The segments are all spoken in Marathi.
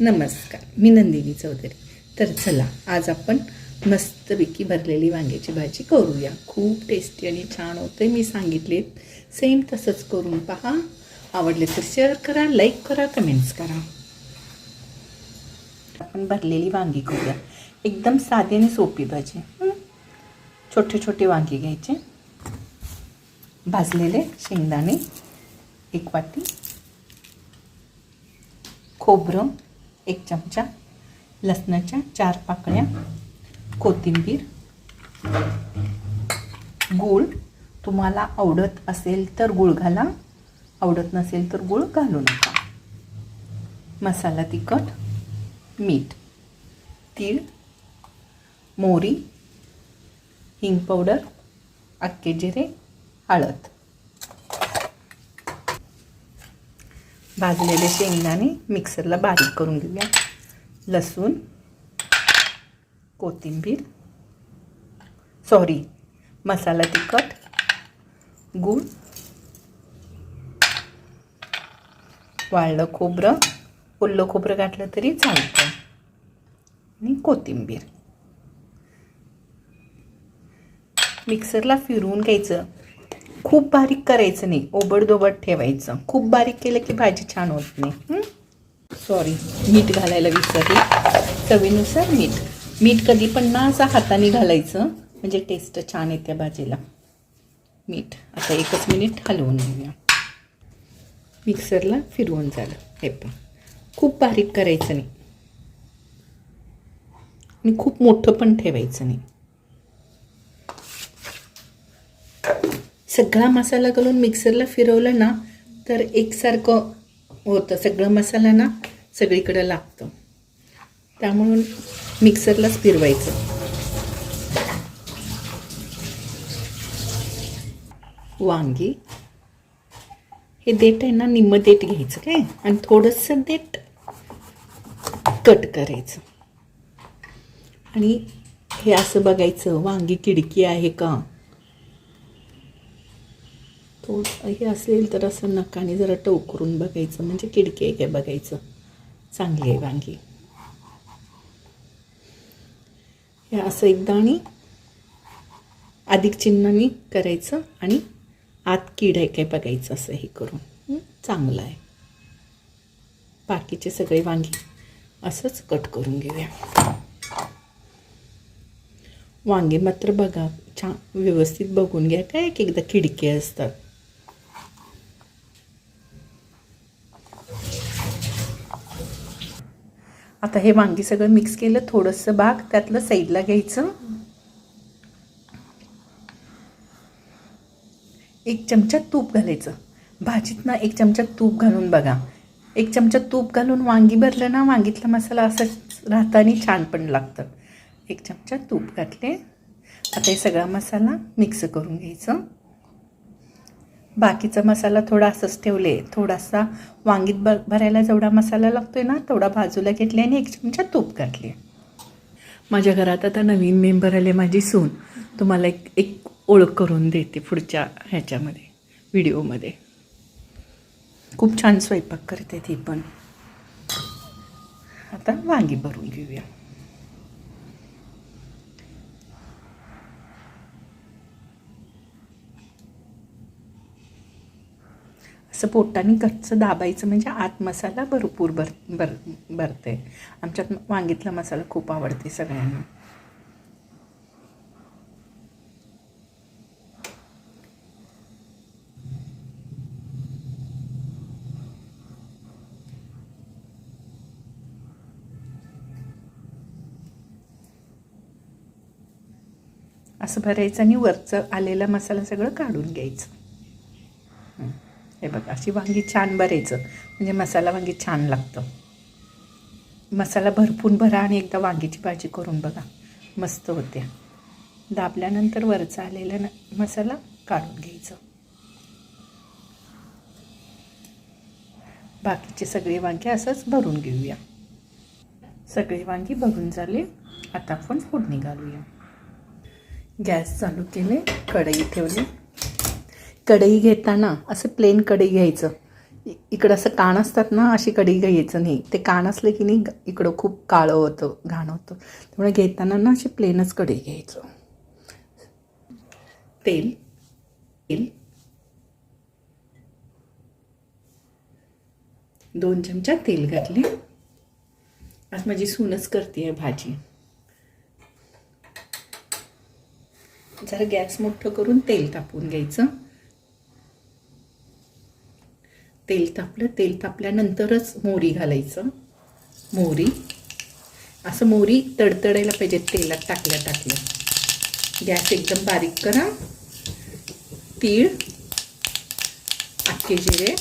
नमस्कार मी नंदिनी चौधरी. तर चला आज आपण मस्तपैकी भरलेली वांग्याची भाजी करूया. खूप टेस्टी आणि छान होते मी सांगितले. सेम तसंच करून पहा. आवडले तर शेअर करा लाईक करा कमेंट्स करा. आपण भरलेली वांगी करूया. एकदम साधी आणि सोपी भाजी. छोटे छोटे वांगी घ्यायचे. भाजलेले शेंगदाणे एक वाटी. खोबरं. एक चमचा लसणाच्या चार पाकळ्या कोथिंबीर. गूळ तुम्हाला आवडत असेल तर गूळ घाला आवडत नसेल तर गूळ घालू नका. मसाला तिखट मीठ तीळ मोहरी हिंग पावडर अक्के जिरे हळद. भाजलेले शेंगदाणे मिक्सरला बारीक करून घेऊया. लसूण कोथिंबीर सॉरी मसाला तिखट गूळ वाळलं खोबरं ओल्लं खोबरं घातलं तरी चालतं. आणि कोथिंबीर. मिक्सरला फिरवून घ्यायचं. खूप बारीक करायचं नाही. ओबडधोबड ठेवायचं. खूप बारीक केलं की भाजी छान होत नाही. सॉरी मीठ घालायला विसरली. चवीनुसार मीठ. मीठ कधी पण ना असं हाताने घालायचं. म्हणजे टेस्ट छान येते भाजीला. मीठ. आता एकच मिनिट हलवून घेऊया. मिक्सरला फिरवून झालं. हे पण खूप बारीक करायचं नाही. आणि खूप मोठं पण ठेवायचं नाही. सगळा मसाला घालून मिक्सरला फिरवलं ना तर एकसारखं होतं. सगळं मसाला ना सगळीकडं लागतं. त्यामुळून मिक्सरलाच फिरवायचं. वांगी. हे देठ आहे ना निम्म देठ घ्यायचं काय? आणि थोडंसं देठ कट करायचं. आणि हे असं बघायचं वांगी किडकी आहे का? तो हे असेल तर असं नकाने जरा टवकरून बघायचं. म्हणजे किडकी आहे काय बघायचं. चांगली आहे वांगी. हे असं एकदा आणि अधिक चिन्हाने करायचं आणि आत कीड आहे काय बघायचं असं हे करून. चांगलं आहे. बाकीचे सगळे वांगी असंच कट करून घेऊया. वांगे मात्र बघा छान व्यवस्थित बघून घ्या. काय एक एकदा खिडकी असतात. आता हे वांगी सगळं मिक्स केलं थोडंसं भाग त्यातलं साईडला घ्यायचं. एक चमचा तूप घालायचं. भाजीत ना एक चमचा तूप घालून बघा. एक चमचा तूप घालून वांगी भरलं ना वांगीतला मसाला असंच राहताना छान पण लागतं. एक चमचा तूप घातले. आता हे सगळा मसाला मिक्स करून घ्यायचं. बाकीचा मसाला थोडा असंच ठेवले. थोडासा वांगीत ब भरायला जेवढा मसाला लागतो आहे ना तेवढा बाजूला घेतले आणि एक चमचा तूप घातले. माझ्या घरात आता नवीन मेंबर आले माझी सून. तुम्हाला एक एक ओळख करून देते पुढच्या ह्याच्यामध्ये व्हिडिओमध्ये. खूप छान स्वयंपाक करते ती पण. आता वांगी भरून घेऊया. असं पोटाने गच्च दाबायचं म्हणजे आत मसाला भरपूर भर भर भरते. आमच्यात वांगीतला मसाला खूप आवडते सगळ्यांना. असं भरायचं आणि वरचं आलेला मसाला सगळं काढून घ्यायचं. हे बघा अशी वांगी छान भरायचं म्हणजे मसाला वांगी छान लागतं. मसाला भरपूर भरा आणि एकदा वांगीची भाजी करून बघा. मस्त होते दाबल्यानंतर वरचा आलेला न मसाला काढून घ्यायचं. बाकीचे सगळे वांगे असंच भरून घेऊया. सगळे वांगी भरून झाले. आता आपण फोडणी घालूया. गॅस चालू केले कढई ठेवली. कढई घेताना असं प्लेन कढई घ्यायचं. इकडं असं कान असतात ना अशी कढई घ्यायचं नाही. ते कान असले की नाही इकडं खूप काळं होतं घाण होतं. त्यामुळे घेताना ना अशी प्लेनच कढई घ्यायचं. तेल तेल. दोन चमचा तेल घातले. आज माझी सूनच करते भाजी. जरा गॅस मोठं करून तेल तापवून घ्यायचं. तेल तापलं तेल तापल्यानंतरच मोहरी घालायचं. मोहरी. असं मोहरी तडतडायला पाहिजे तेलात टाकल्या टाकल्या. गॅस एकदम बारीक करा. तीळ. अख्खे जिरे.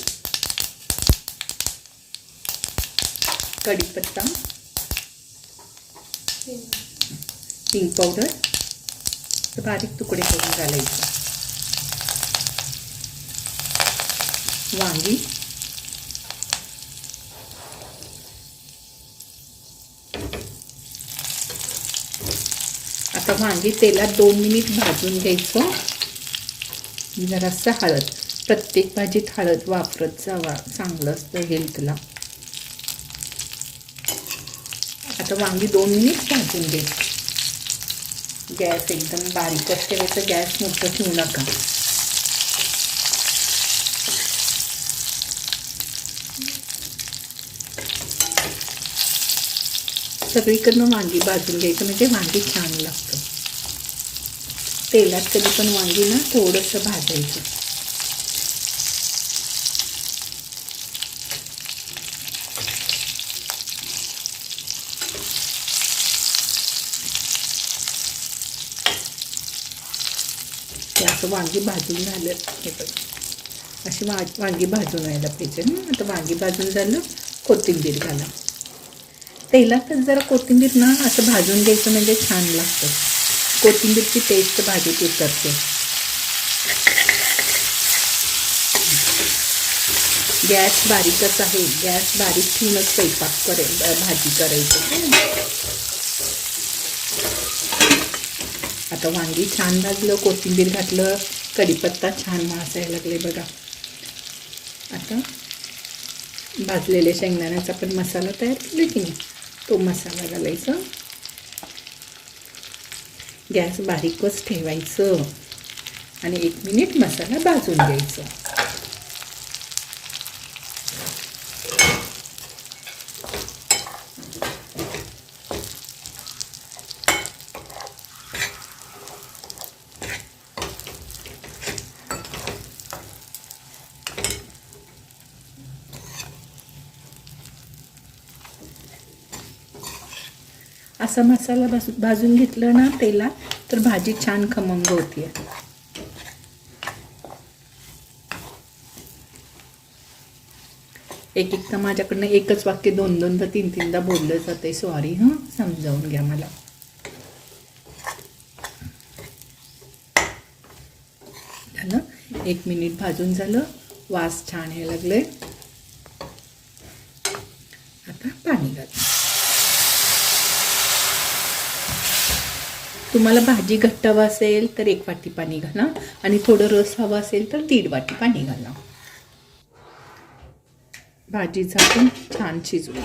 कढीपत्ता. हिंग पावडर बारीक तुकडे करून घालायचे. वांगी. आता वांगी तेलात दोन मिनिट भाजून घ्यायचं. जरासं हळद. प्रत्येक भाजीत हळद वापरत जावा. चांगलं असतं हेल्थला. आता वांगी दोन मिनिट भाजून घ्यायची गॅस एकदम बारीकच ठेवायचं. गॅस मोठं ठेवू नका. सगळीकडनं वांगी भाजून घ्यायचं म्हणजे वांगी छान लागतं. तेलात कधी पण वांगी ना थोडंसं भाजायचं. असं वांगी भाजून झालं हे बघ. अशी वा वांगी भाजून व्हायला पाहिजे ना. आता वांगी भाजून झालं कोथिंबीर घाला. तेलातच जरा कोथिंबीर ना असं भाजून घ्यायचं म्हणजे छान लागतं. कोथिंबीरची टेस्ट भाजीत उतरते. गॅस बारीकच आहे. गॅस बारीक ठेवूनच स्वयंपाक करेल भाजी करायची. आता वांगी छान भाजलं कोथिंबीर घातलं कढीपत्ता छान मासायला लागले बघा. आता भाजलेल्या शेंगदाण्याचा पण मसाला तयार केला की नाही? तो मसाला घालायचा. गॅस बारीकच ठेवायचं. आणि एक मिनिट मसाला भाजून घ्यायचं. असा मसाला भाज भाजून घेतलं ना तेला तर भाजी छान खमंग होती एक एकदा माझ्याकडनं एकच वाक्य दोन दोनदा तीन तीनदा बोललं जाते सॉरी हां? समजावून घ्या मला. झालं? एक मिनिट भाजून झालं. वास छान यायला लागले आता पाणी घाल. तुम्हाला भाजी घट्ट हवा असेल तर एक वाटी पाणी घाला आणि थोडं रस हवं असेल तर दीड वाटी पाणी घाला. भाजी झाकून छान शिजवून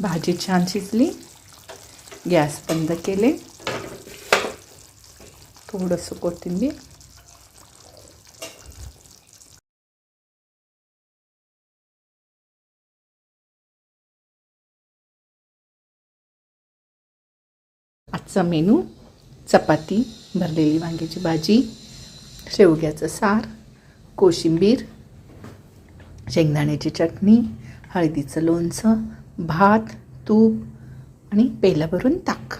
भाजी छान शिजली. गॅस बंद केले. थोडंसं कोथिंबीर. आजचा मेनू चपाती भरलेली वांग्याची भाजी शेवग्याचं सार कोशिंबीर शेंगदाण्याची चटणी हळदीचं लोणचं भात तूप आणि पेलाभरून ताक.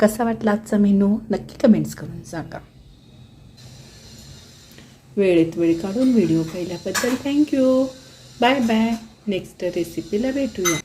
कसा वाटला आजचा मेनू? नक्की कमेंट्स करून सांगा. वेळेत वेळ काढून व्हिडिओ पाहिल्याबद्दल थँक्यू बाय बाय नेक्स्ट रेसिपीला भेटूया.